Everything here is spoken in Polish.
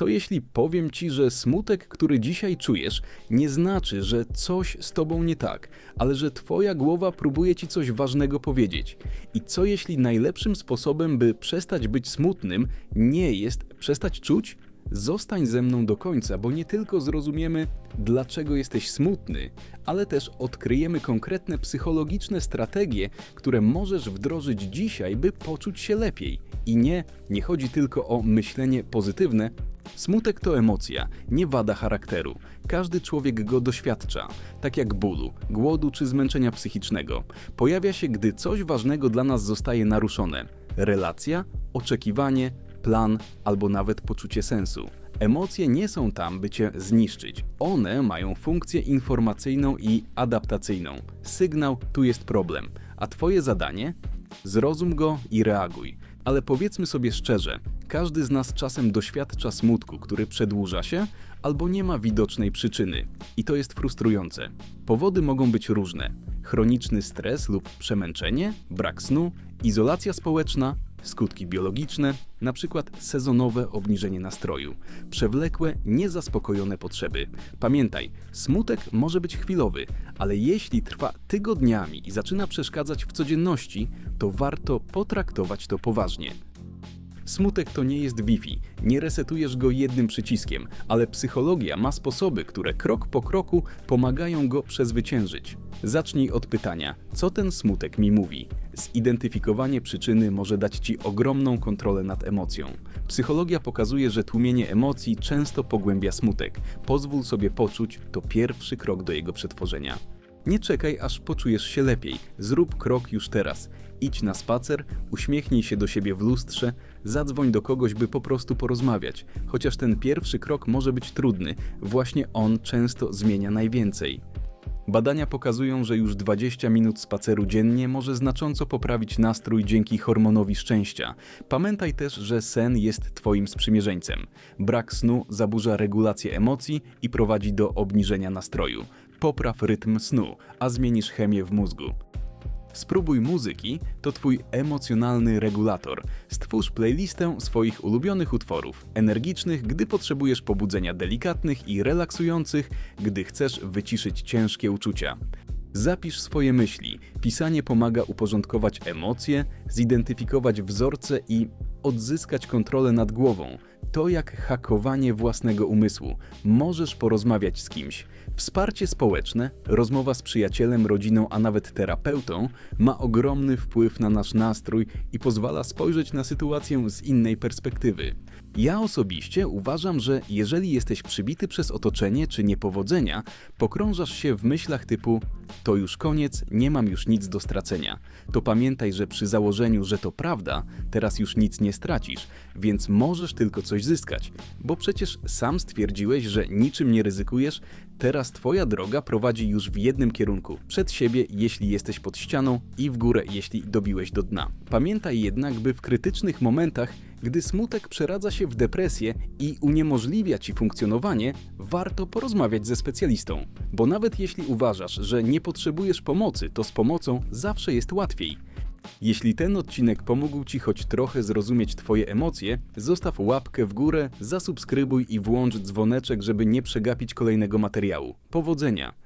Co jeśli powiem ci, że smutek, który dzisiaj czujesz, nie znaczy, że coś z tobą nie tak, ale że twoja głowa próbuje ci coś ważnego powiedzieć? I co jeśli najlepszym sposobem, by przestać być smutnym, nie jest przestać czuć? Zostań ze mną do końca, bo nie tylko zrozumiemy, dlaczego jesteś smutny, ale też odkryjemy konkretne psychologiczne strategie, które możesz wdrożyć dzisiaj, by poczuć się lepiej. I nie, nie chodzi tylko o myślenie pozytywne. Smutek to emocja, nie wada charakteru. Każdy człowiek go doświadcza, tak jak bólu, głodu czy zmęczenia psychicznego. Pojawia się, gdy coś ważnego dla nas zostaje naruszone. Relacja, oczekiwanie, plan albo nawet poczucie sensu. Emocje nie są tam, by cię zniszczyć. One mają funkcję informacyjną i adaptacyjną. Sygnał tu jest problem, a twoje zadanie? Zrozum go i reaguj. Ale powiedzmy sobie szczerze, każdy z nas czasem doświadcza smutku, który przedłuża się albo nie ma widocznej przyczyny. I to jest frustrujące. Powody mogą być różne: chroniczny stres lub przemęczenie, brak snu, izolacja społeczna, skutki biologiczne, np. sezonowe obniżenie nastroju, przewlekłe, niezaspokojone potrzeby. Pamiętaj, smutek może być chwilowy, ale jeśli trwa tygodniami i zaczyna przeszkadzać w codzienności, to warto potraktować to poważnie. Smutek to nie jest Wi-Fi, nie resetujesz go jednym przyciskiem, ale psychologia ma sposoby, które krok po kroku pomagają go przezwyciężyć. Zacznij od pytania: co ten smutek mi mówi? Zidentyfikowanie przyczyny może dać ci ogromną kontrolę nad emocją. Psychologia pokazuje, że tłumienie emocji często pogłębia smutek. Pozwól sobie poczuć, to pierwszy krok do jego przetworzenia. Nie czekaj, aż poczujesz się lepiej. Zrób krok już teraz. Idź na spacer, uśmiechnij się do siebie w lustrze, zadzwoń do kogoś, by po prostu porozmawiać. Chociaż ten pierwszy krok może być trudny, właśnie on często zmienia najwięcej. Badania pokazują, że już 20 minut spaceru dziennie może znacząco poprawić nastrój dzięki hormonowi szczęścia. Pamiętaj też, że sen jest Twoim sprzymierzeńcem. Brak snu zaburza regulację emocji i prowadzi do obniżenia nastroju. Popraw rytm snu, a zmienisz chemię w mózgu. Spróbuj muzyki, to Twój emocjonalny regulator. Stwórz playlistę swoich ulubionych utworów, energicznych, gdy potrzebujesz pobudzenia delikatnych i relaksujących, gdy chcesz wyciszyć ciężkie uczucia. Zapisz swoje myśli. Pisanie pomaga uporządkować emocje, zidentyfikować wzorce i odzyskać kontrolę nad głową. To jak hakowanie własnego umysłu. Możesz porozmawiać z kimś. Wsparcie społeczne, rozmowa z przyjacielem, rodziną, a nawet terapeutą ma ogromny wpływ na nasz nastrój i pozwala spojrzeć na sytuację z innej perspektywy. Ja osobiście uważam, że jeżeli jesteś przybity przez otoczenie czy niepowodzenia, pokrążasz się w myślach typu to już koniec, nie mam już nic do stracenia. To pamiętaj, że przy założeniu, że to prawda, teraz już nic nie stracisz, więc możesz tylko coś zyskać, bo przecież sam stwierdziłeś, że niczym nie ryzykujesz, teraz twoja droga prowadzi już w jednym kierunku, przed siebie jeśli jesteś pod ścianą i w górę jeśli dobiłeś do dna. Pamiętaj jednak, by w krytycznych momentach gdy smutek przeradza się w depresję i uniemożliwia ci funkcjonowanie, warto porozmawiać ze specjalistą. Bo nawet jeśli uważasz, że nie potrzebujesz pomocy, to z pomocą zawsze jest łatwiej. Jeśli ten odcinek pomógł Ci choć trochę zrozumieć Twoje emocje, zostaw łapkę w górę, zasubskrybuj i włącz dzwoneczek, żeby nie przegapić kolejnego materiału. Powodzenia!